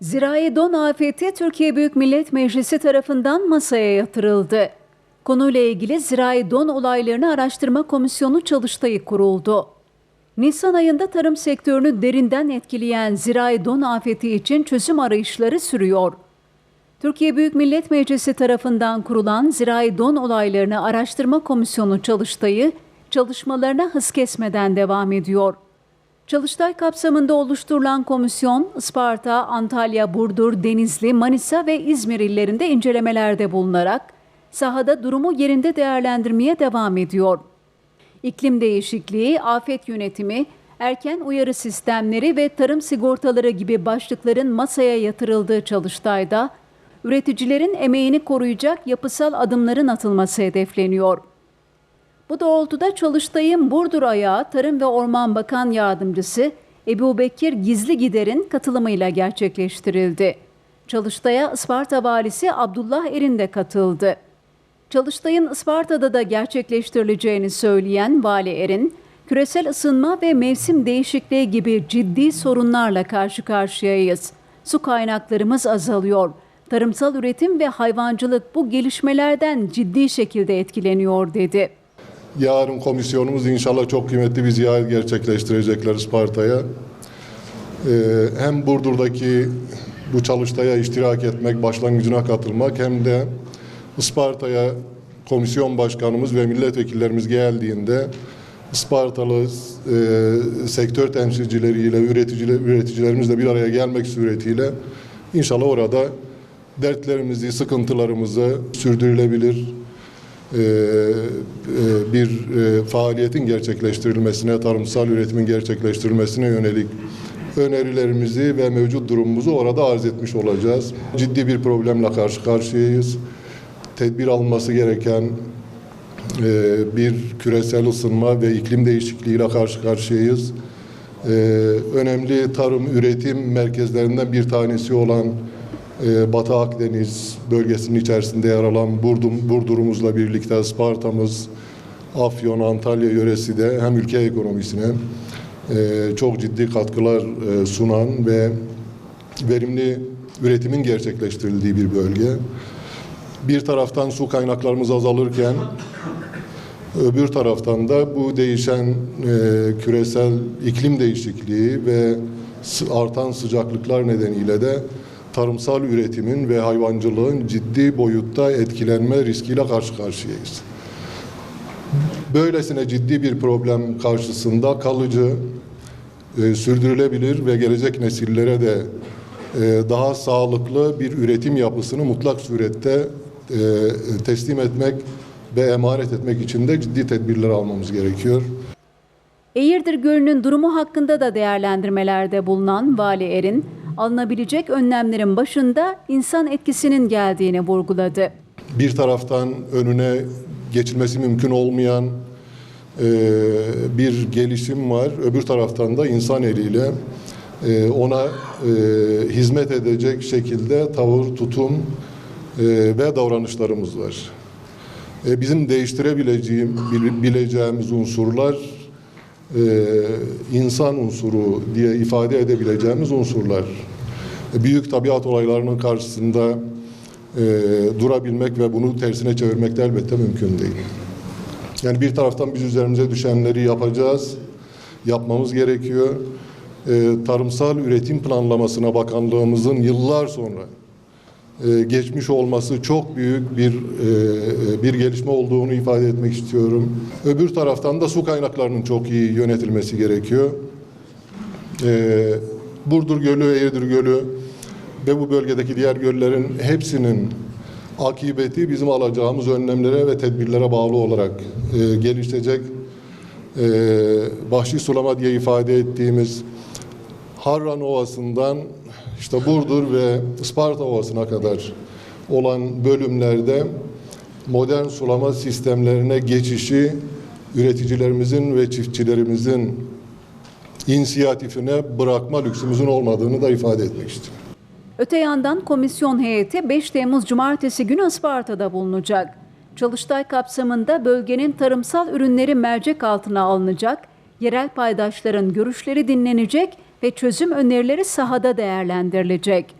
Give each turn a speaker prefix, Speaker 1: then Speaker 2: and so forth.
Speaker 1: Zirai don afeti Türkiye Büyük Millet Meclisi tarafından masaya yatırıldı. Konuyla ilgili zirai don olaylarını araştırma komisyonu çalıştayı kuruldu. Nisan ayında tarım sektörünü derinden etkileyen zirai don afeti için çözüm arayışları sürüyor. Türkiye Büyük Millet Meclisi tarafından kurulan zirai don olaylarını araştırma komisyonu çalıştayı çalışmalarına hız kesmeden devam ediyor. Çalıştay kapsamında oluşturulan komisyon, Isparta, Antalya, Burdur, Denizli, Manisa ve İzmir illerinde incelemelerde bulunarak sahada durumu yerinde değerlendirmeye devam ediyor. İklim değişikliği, afet yönetimi, erken uyarı sistemleri ve tarım sigortaları gibi başlıkların masaya yatırıldığı çalıştayda, üreticilerin emeğini koruyacak yapısal adımların atılması hedefleniyor. Bu doğrultuda Çalıştay'ın Burdur ayağı Tarım ve Orman Bakan Yardımcısı Ebu Bekir Gizli Gider'in katılımıyla gerçekleştirildi. Çalıştay'a Isparta Valisi Abdullah Erin de katıldı. Çalıştay'ın Isparta'da da gerçekleştirileceğini söyleyen Vali Erin, küresel ısınma ve mevsim değişikliği gibi ciddi sorunlarla karşı karşıyayız. Su kaynaklarımız azalıyor. Tarımsal üretim ve hayvancılık bu gelişmelerden ciddi şekilde etkileniyor dedi.
Speaker 2: Yarın komisyonumuz inşallah çok kıymetli bir ziyaret gerçekleştirecekler Isparta'ya. Ee, hem Burdur'daki bu çalıştaya iştirak etmek, başlangıcına katılmak hem de Isparta'ya komisyon başkanımız ve milletvekillerimiz geldiğinde Ispartalı e, sektör temsilcileriyle, üreticiler, üreticilerimizle bir araya gelmek suretiyle inşallah orada dertlerimizi, sıkıntılarımızı sürdürülebilir, e, e, bir e, faaliyetin gerçekleştirilmesine, tarımsal üretimin gerçekleştirilmesine yönelik önerilerimizi ve mevcut durumumuzu orada arz etmiş olacağız. Ciddi bir problemle karşı karşıyayız. Tedbir alınması gereken bir küresel ısınma ve iklim değişikliğiyle karşı karşıyayız. Önemli tarım üretim merkezlerinden bir tanesi olan Batı Akdeniz bölgesinin içerisinde yer alan Burdur'umuzla birlikte Sparta'mız, Afyon, Antalya yöresi de hem ülke ekonomisine çok ciddi katkılar sunan ve verimli üretimin gerçekleştirildiği bir bölge. Bir taraftan su kaynaklarımız azalırken öbür taraftan da bu değişen küresel iklim değişikliği ve artan sıcaklıklar nedeniyle de tarımsal üretimin ve hayvancılığın ciddi boyutta etkilenme riskiyle karşı karşıyayız. Böylesine ciddi bir problem karşısında kalıcı, e, sürdürülebilir ve gelecek nesillere de e, daha sağlıklı bir üretim yapısını mutlak surette e, teslim etmek ve emanet etmek için de ciddi tedbirler almamız gerekiyor.
Speaker 1: Eğirdir Gölü'nün durumu hakkında da değerlendirmelerde bulunan Vali Erin, alınabilecek önlemlerin başında insan etkisinin geldiğini vurguladı.
Speaker 2: Bir taraftan önüne geçilmesi mümkün olmayan e, bir gelişim var. Öbür taraftan da insan eliyle e, ona e, hizmet edecek şekilde tavır, tutum ve davranışlarımız var. Bizim değiştirebileceğimiz unsurlar e, insan unsuru diye ifade edebileceğimiz unsurlar. Büyük tabiat olaylarının karşısında e, durabilmek ve bunu tersine çevirmek de elbette mümkün değil. Yani bir taraftan biz üzerimize düşenleri yapacağız, yapmamız gerekiyor. E, tarımsal üretim planlamasına bakanlığımızın yıllar sonra e, geçmiş olması çok büyük bir e, bir gelişme olduğunu ifade etmek istiyorum. Öbür taraftan da su kaynaklarının çok iyi yönetilmesi gerekiyor. E, Burdur Gölü, Eğirdir Gölü ve bu bölgedeki diğer göllerin hepsinin akıbeti bizim alacağımız önlemlere ve tedbirlere bağlı olarak gelişecek. Bahşi sulama diye ifade ettiğimiz Harran Ovası'ndan işte Burdur ve Isparta Ovası'na kadar olan bölümlerde modern sulama sistemlerine geçişi üreticilerimizin ve çiftçilerimizin inisiyatifine bırakma lüksümüzün olmadığını da ifade etmek istiyorum.
Speaker 1: Öte yandan komisyon heyeti 5 Temmuz Cumartesi günü Isparta'da bulunacak. Çalıştay kapsamında bölgenin tarımsal ürünleri mercek altına alınacak, yerel paydaşların görüşleri dinlenecek ve çözüm önerileri sahada değerlendirilecek.